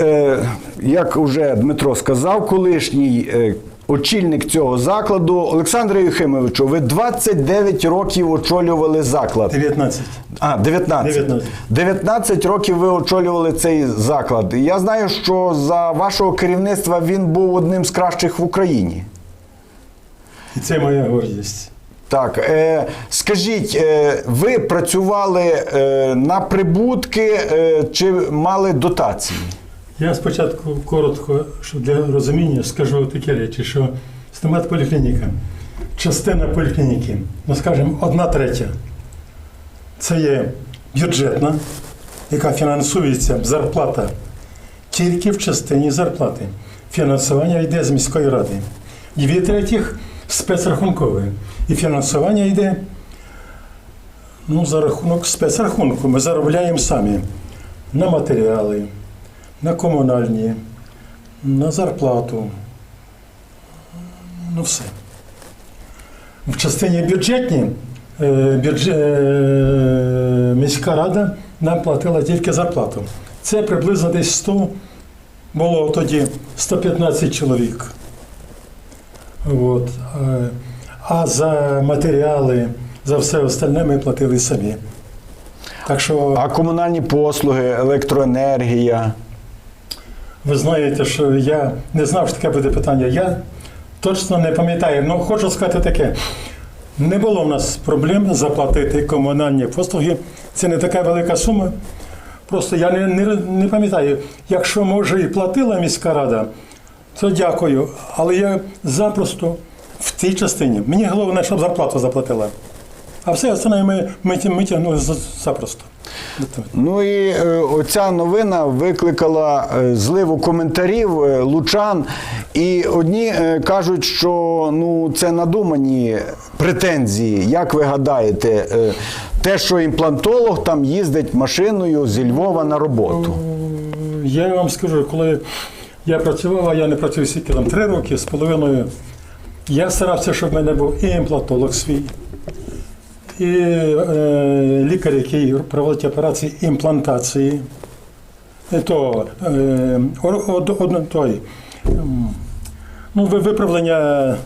е, як вже Дмитро сказав, колишній е, очільник цього закладу, Олександре Юхимовичу, ви 29 років очолювали заклад. 19. А, 19. 19. 19 років ви очолювали цей заклад. Я знаю, що за вашого керівництва він був одним з кращих в Україні. І це моя гордість. Так, е, скажіть, е, ви працювали е, на прибутки е, чи мали дотації? Я спочатку коротко, що для розуміння, скажу такі речі, що стомат-поліклініка, частина поліклініки, ну скажімо, одна третя. Це є бюджетна, яка фінансується зарплата тільки в частині зарплати. Фінансування йде з міської ради. Дві третіх спецрахункове. І фінансування йде ну, за рахунок спецрахунку. Ми заробляємо самі на матеріали, на комунальні, на зарплату. Ну все. В частині бюджетній е, бюджет, е, міська рада нам платила тільки зарплату. Це приблизно десь 100, було тоді 115 чоловік. От. е, А за матеріали, за все остальне ми платили самі. Так що А комунальні послуги, електроенергія? Ви знаєте, що я не знав, що таке буде питання. Я точно не пам'ятаю. Ну, хочу сказати таке. Не було в нас проблем заплатити комунальні послуги. Це не така велика сума. Просто я не, не, не пам'ятаю. Якщо, може, і платила міська рада, то дякую. Але я запросто в тій частині. Мені головне, щоб зарплату заплатила. А все остальне ми, ми, ми тягнули запросто. Ну і е, оця новина викликала е, зливу коментарів е, лучан. І одні кажуть, що ну це надумані претензії. Як ви гадаєте, те, що імплантолог там їздить машиною зі Львова на роботу? Я вам скажу, коли я працював, а я не працюю скільки там три роки з половиною. Я старався, щоб в мене був і імплантолог свій, і е, лікар, який проводить операції імплантації. То е, од- од- той, ну, виправлення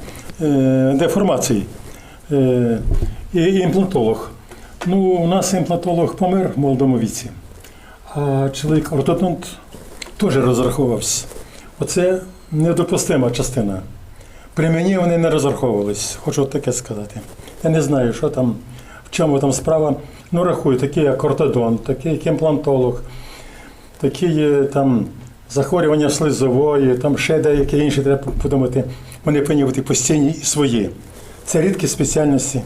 е, деформації. Е, і імплантолог. Ну, у нас імплантолог помер в молодому віці. А чоловік ортодонт теж розраховувався. Оце недопустима частина. При мені вони не розраховувались, хочу таке сказати. Я не знаю, що там, чому там справа. Ну, рахую, такі як ортодонт, такий як імплантолог, такі там захворювання слизової, там ще деякі інші треба подумати. Вони повинні бути постійні і свої. Це рідкі спеціальності.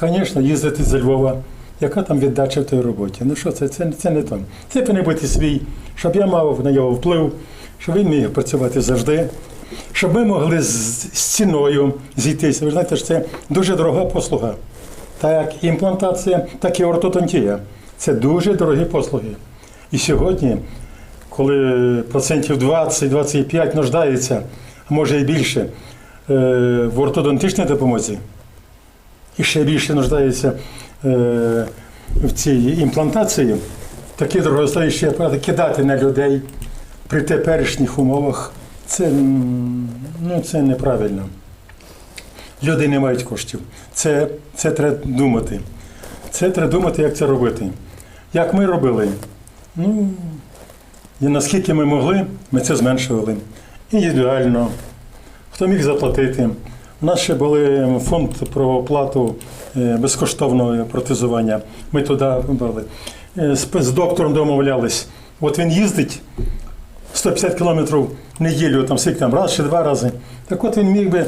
Звісно, їздити зі Львова. Яка там віддача в тій роботі? Ну що це? Це, це не то. Це повинен бути свій, щоб я мав на нього вплив, щоб він міг працювати завжди, щоб ми могли з, з ціною зійтися. Ви знаєте, що це дуже дорога послуга. Так як імплантація, так і ортодонтія. Це дуже дорогі послуги. І сьогодні, коли процентів 20-25 нуждається, а може і більше, е, в ортодонтичній допомозі, і ще більше нуждається е, в цій імплантації, такі дорогостоящі апарати кидати на людей при теперішніх умовах, це, ну, це неправильно. Люди не мають коштів. Це, це треба думати. Це треба думати, як це робити. Як ми робили? Ну, і наскільки ми могли, ми це зменшували. Індивідуально. Хто міг заплатити? У нас ще були фонд про оплату е, безкоштовного протезування. Ми туди брали. Е, З, доктором домовлялись. От він їздить 150 кілометрів в неділю, там скільки там, раз чи два рази. Так от він міг би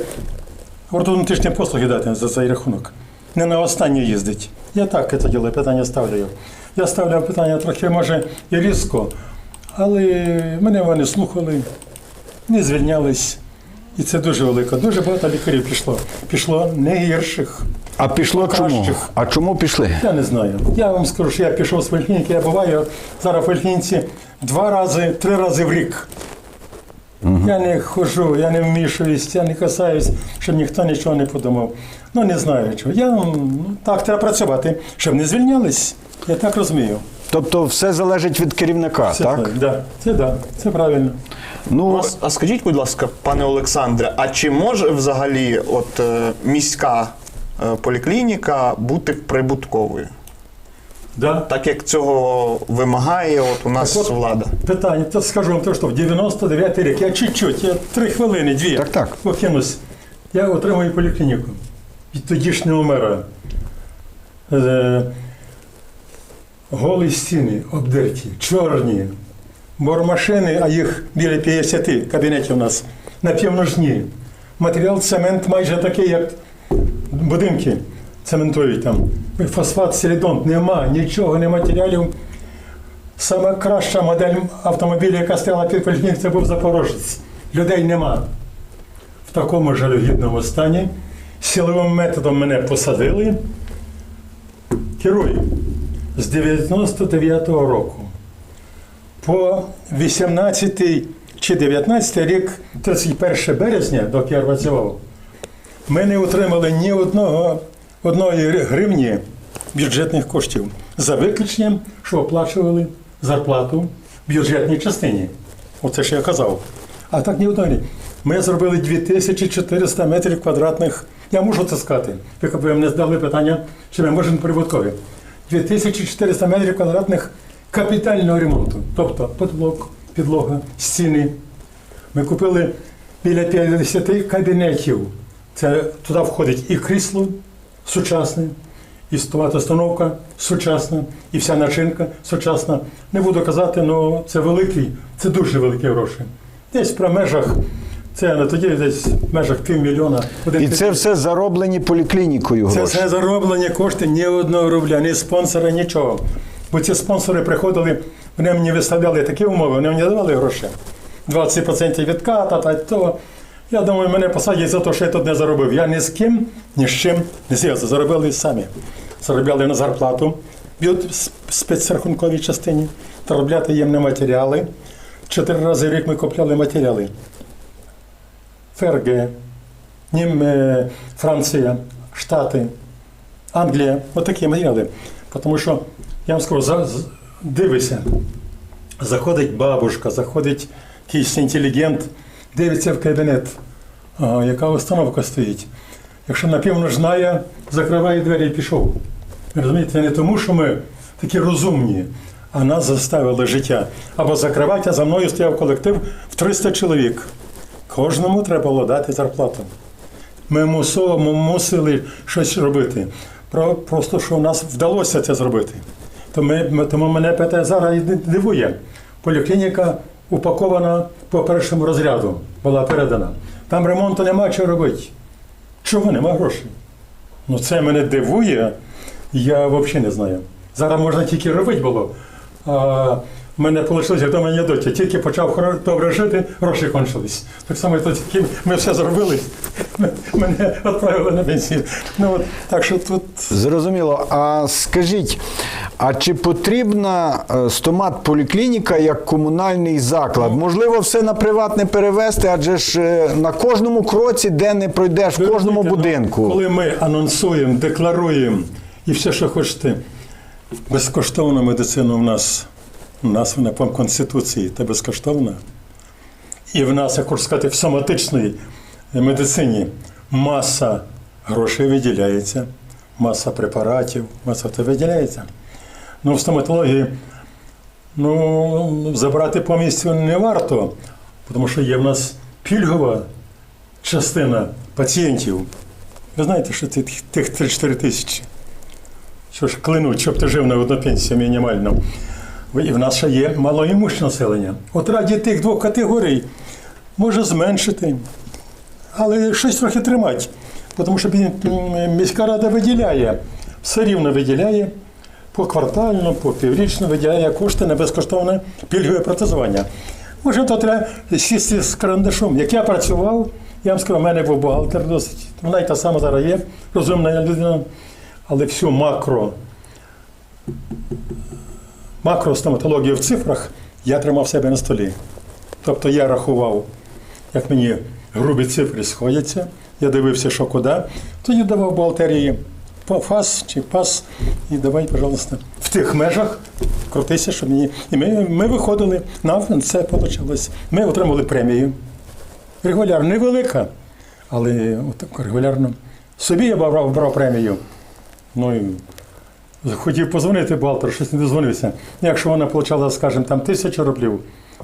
ортодонтичні послуги дати за цей рахунок. Не на останнє їздить. Я так це діло, питання ставлю. Я ставляв питання трохи, може, і різко, але мене вони слухали, не звільнялись. І це дуже велико. Дуже багато лікарів пішло. Пішло не гірших. А пішло чому? Кращих. А чому пішли? Я не знаю. Я вам скажу, що я пішов з поліклініки, я буваю зараз в поліклініці два рази, три рази в рік. Я не хожу, я не вмішуюсь, я не касаюсь, щоб ніхто нічого не подумав. Ну не знаю чого. Я ну, так треба працювати, щоб не звільнялись. Я так розумію. Тобто все залежить від керівника, Це так? Да, це да, це правильно. Ну, А, а скажіть, будь ласка, пане Олександре, а чи може взагалі от е, міська е, поліклініка бути прибутковою? Да. Так як цього вимагає от у нас Так от, влада? Питання, то скажу вам те, що в 99-й рік, я чуть-чуть, я три хвилини, дві Так, так. покинусь. Я отримую поліклініку від тодішнього мера. Е, голі стіни обдерті, чорні, бормашини, а їх біля 50 кабінетів у нас напівножні. Матеріал цемент майже такий, як будинки цементують там. Фосфат, селідонт, нема, нічого, не матеріалів. Саме краща модель автомобіля, яка стояла під поліклінікою, це був Запорожець. Людей нема. В такому жалюгідному стані. Силовим методом мене посадили. Керую з 99-го року по 18 чи 19 рік, 31 березня, доки я працював, ми не отримали ні одного одної гривні бюджетних коштів за виключенням, що оплачували зарплату в бюджетній частині. Оце ж я казав. А так ні одної. Ми зробили 2400 метрів квадратних. Я можу це сказати. Ви мене здали питання, чи ми можемо прибуткові. 2400 метрів квадратних капітального ремонту. Тобто потолок, підлога, стіни, ми купили біля 50 кабінетів. Це туди входить і крісло сучасне, і столова установка сучасна, і вся начинка сучасна. Не буду казати, але це великий, це дуже великі гроші. Десь про межах, це на тоді десь в межах півмільйона. один і це все зароблені поліклінікою це все зароблені кошти ні одного рубля, ні спонсора, нічого. Бо ці спонсори приходили, вони мені виставляли такі умови, вони мені давали гроші. 20% відката та то. Я думаю, мене посадять за те, що я тут не заробив. Я ні з ким, ні з чим не зв'язався. Заробили самі. Заробляли на зарплату в спецрахунковій частині, заробляти їм на матеріали. Чотири рази в рік ми купляли матеріали. ФРГ, Нім, е, Франція, Штати, Англія. Отакі матеріали. Тому що, я вам скажу, дивися, заходить бабушка, заходить якийсь інтелігент, дивиться в кабінет, а, яка установка стоїть. Якщо напевно знає, закриває двері і пішов. Розумієте, не тому, що ми такі розумні, а нас заставило життя. Або закривати, а за мною стояв колектив в 300 чоловік. Кожному треба було дати зарплату. Ми мусили щось робити. Просто що в нас вдалося це зробити. Тому мене питає зараз дивує. Поліклініка упакована по першому розряду, була передана. Там ремонту нема чого робити. Чого нема грошей? Ну це мене дивує, я взагалі не знаю. Зараз можна тільки робити було. А мене вийшло, як до мене доті. Тільки почав добре жити, гроші кончились. Так само тільки ми все зробили, мене відправили на пенсію. Ну, от, так що тут Зрозуміло. А скажіть, а чи потрібна е, стомат поліклініка як комунальний заклад? Можливо, все на приватне перевести, адже ж е, на кожному кроці, де не пройдеш, в кожному ну, будинку. Коли ми анонсуємо, декларуємо і все, що хочете, безкоштовна медицина у нас, у нас вона по Конституції та безкоштовна. І в нас, як сказати, в соматичній медицині маса грошей виділяється, маса препаратів, маса все виділяється. Ну, в стоматології ну, забрати повністю не варто, тому що є в нас пільгова частина пацієнтів. Ви знаєте, що це тих- тих 3-4 тисячі. Що ж клинуть, щоб ти жив на одну пенсію мінімально. І в нас ще є малоімущне населення. От раді тих двох категорій може зменшити, але щось трохи тримати. Тому що міська рада виділяє, все рівно виділяє поквартально, по піврічно виділяє кошти на безкоштовне пільгове протезування. Може, то треба сісти з карандашом. Як я працював, я вам скажу, в мене був бухгалтер досить. Вона й та сама зараз є, розумна людина, але всю макро, макростоматологію в цифрах я тримав себе на столі. Тобто я рахував, як мені грубі цифри сходяться, я дивився, що куди, тоді давав бухгалтерії фас чи пас, і давай, пожалуйста, в тих межах крутися, щоб мені. І ми, ми виходили, нам це вийшло. Ми отримали премію. Регулярно, невелика, але отак регулярно. Собі я брав, брав премію. Ну, і хотів позвонити бухгалтеру, щось не дозвонився. Якщо вона отримала, скажімо, там тисячу рублів,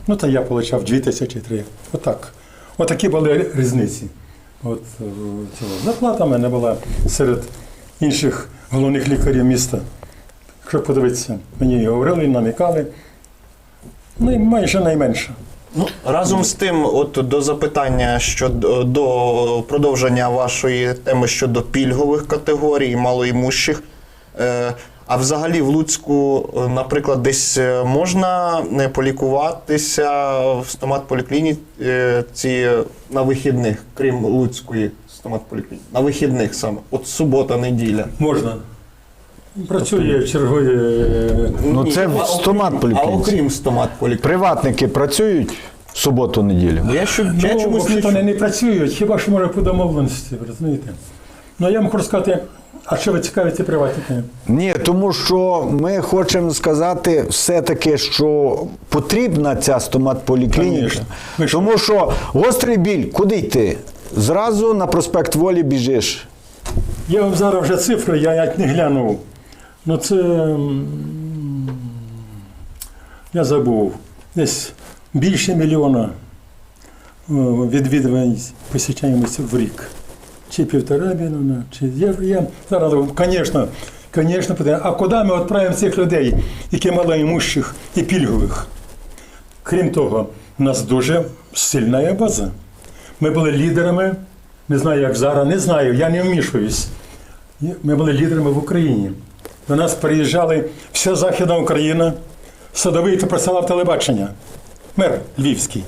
ну то я отримав дві тисячі три. Отак. Отакі були різниці. От е. Зарплата в мене була серед інших головних лікарів міста. Якщо подивитися, мені говорили, намікали. Ну і майже найменше. Ну, разом з тим, от до запитання щодо до продовження вашої теми щодо пільгових категорій, малоімущих. Е, а взагалі в Луцьку, е, наприклад, десь е, можна не полікуватися в стомат-поліклініці на вихідних, крім Луцької стомат-поліклініки. На вихідних саме. От субота, неділя. Можна. Працює чергує. е, Ну, це в а окрім- стомат-поліклініці. Окрім стомат-поліклініки. Приватники працюють в суботу-неділю. Ну, я, що, я Ну, чомусь не чув. не працюють, хіба що може по домовленості, ви розумієте? Ну я вам хочу сказати, а що ви цікавите приватники? Ні, тому що ми хочемо сказати все-таки, що потрібна ця стоматполіклініка. Конечно. Ви що? Тому що гострий біль, куди йти? Зразу на проспект Волі біжиш. Я вам зараз вже цифри, я навіть не глянув. Ну це. Я забув. Десь більше мільйона відвідувань посічаємося в рік. Чи півтора мільйона, чи я, я зараз, звісно, звісно, а куди ми відправимо цих людей, які малоімущих і пільгових? Крім того, у нас дуже сильна база. Ми були лідерами, не знаю, як зараз, не знаю, я не вмішуюсь. Ми були лідерами в Україні. До нас приїжджали вся Західна Україна, садовий та присилав телебачення, мер Львівський.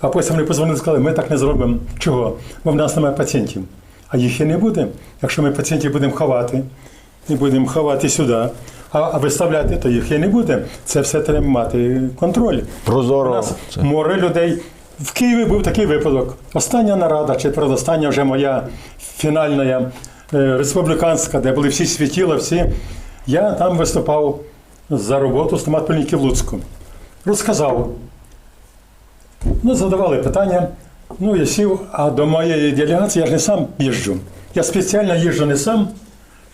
А потім вони позвонили і сказали, ми так не зробимо. Чого? Бо в нас немає пацієнтів. А їх і не буде. Якщо ми пацієнтів будемо ховати, і будемо ховати сюди, а виставляти, то їх і не буде. Це все треба мати контроль. У Прозоро. нас море людей. В Києві був такий випадок. Остання нарада, чи передостання вже моя фінальна е, республіканська, де були всі світіла, всі. Я там виступав за роботу стоматполініки в Луцьку. Розказав. Ну, задавали питання. Ну, я сів, а до моєї делегації я ж не сам їжджу. Я спеціально їжджу не сам,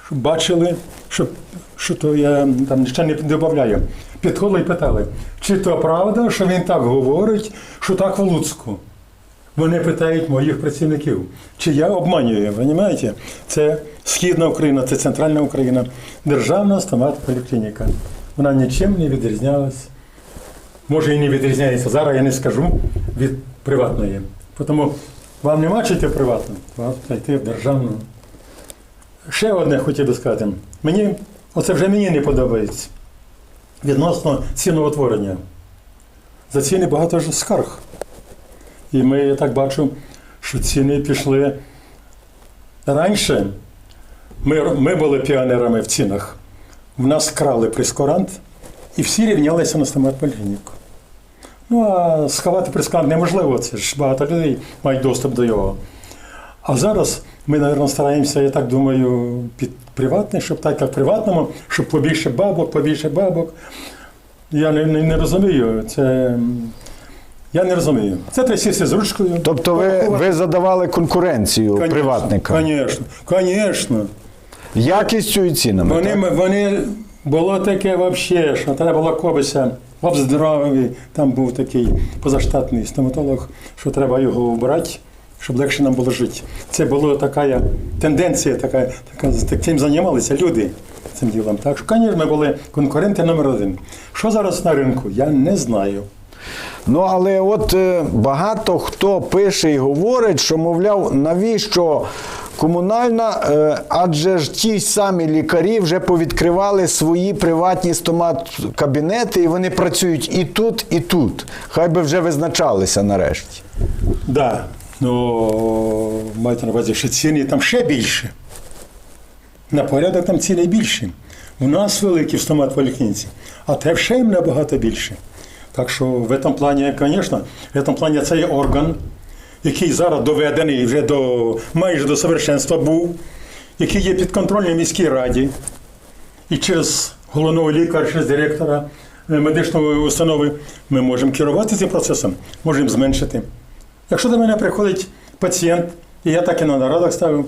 щоб бачили, щоб що то я там ще не додаю. Підходили і питали, чи то правда, що він так говорить, що так в Луцьку. Вони питають моїх працівників, чи я обманюю, розумієте? Це Східна Україна, це Центральна Україна, державна стомат-поліклініка. Вона нічим не відрізнялась. Може і не відрізняється зараз, я не скажу від приватної. Тому вам нема чи йти приватну, вам йти в державну. Ще одне хотів би сказати. Мені, оце вже мені не подобається. Відносно ціноутворення. За ціни багато ж скарг. І ми, я так бачу, що ціни пішли раніше. Ми, ми були піонерами в цінах. В нас крали прескурант, і всі рівнялися на стоматполіклініку. Ну, а сховати прескурант неможливо, це ж багато людей мають доступ до його. А зараз ми, мабуть, стараємося, я так думаю, під приватне, щоб так як в приватному, щоб побільше бабок, побільше бабок. Я не, не, не розумію. Це. Я не розумію. Це треба сісти з ручкою. Тобто ви, ви задавали конкуренцію Конечно, приватникам Звісно, звісно. якістю і цінами. Вони, так? вони було таке взагалі, що треба було кобися в здоров'ї. Там був такий позаштатний стоматолог, що треба його обрати, щоб легше нам було жити. Це була така тенденція, така, така таким займалися люди цим ділом. Так що, звісно, ми були конкуренти номер один. Що зараз на ринку, я не знаю. Ну але от е, багато хто пише і говорить, що мовляв, навіщо комунальна, е, адже ж ті самі лікарі вже повідкривали свої приватні стомат-кабінети, і вони працюють і тут, і тут. Хай би вже визначалися нарешті. Да. Ну, маєте на увазі, що ціни там ще більше. На порядок там ціни більше. У нас великі в стомат-поліклініці, а те ще їм набагато більше. Так що в цьому плані, звісно, в цьому плані це є орган, який зараз доведений вже до майже до совершенства був. які є підконтрольні міській раді, і через головного лікаря, через директора е, медичної установи ми можемо керувати цим процесом, можемо зменшити. Якщо до мене приходить пацієнт, і я так і на нарадах ставив,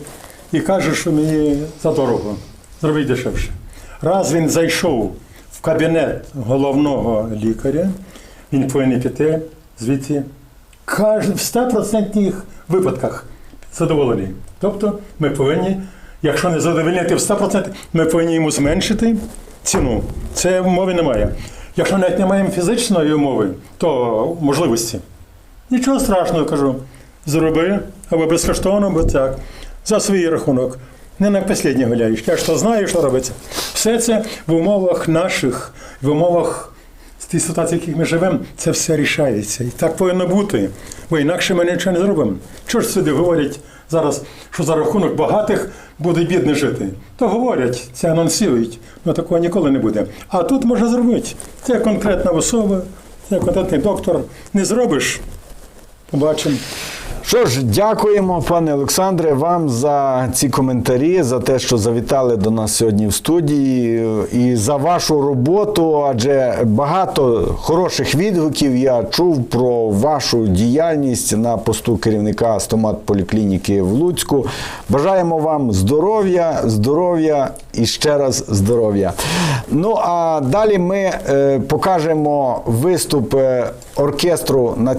і каже, що мені за дорого, зробіть дешевше. Раз він зайшов в кабінет головного лікаря, він повинен піти звідти в 100% випадках задоволений. Тобто ми повинні, якщо не задовольнити в 100%, ми повинні йому зменшити ціну. Це мови немає. Якщо навіть не маємо фізичної умови, то можливості. Нічого страшного кажу. Зроби або безкоштовно, або так. За свій рахунок. Не на останнє гуляєш. Я ж то знаю, що робиться. Все це в умовах наших, в умовах тій ситуації, в яких ми живемо, це все рішається. І так повинно бути. Бо інакше ми нічого не зробимо. Чого ж сюди говорять зараз, що за рахунок багатих буде бідний жити? То говорять, це анонсують, але такого ніколи не буде. А тут можна зробити. Це конкретна особа, це конкретний доктор. Не зробиш, побачимо. Що ж, дякуємо, пане Олександре, вам за ці коментарі, за те, що завітали до нас сьогодні в студії, і за вашу роботу. Адже багато хороших відгуків я чув про вашу діяльність на посту керівника стомат-поліклініки в Луцьку. Бажаємо вам здоров'я, здоров'я і ще раз здоров'я. Ну а далі ми е, покажемо виступ е, оркестру національного.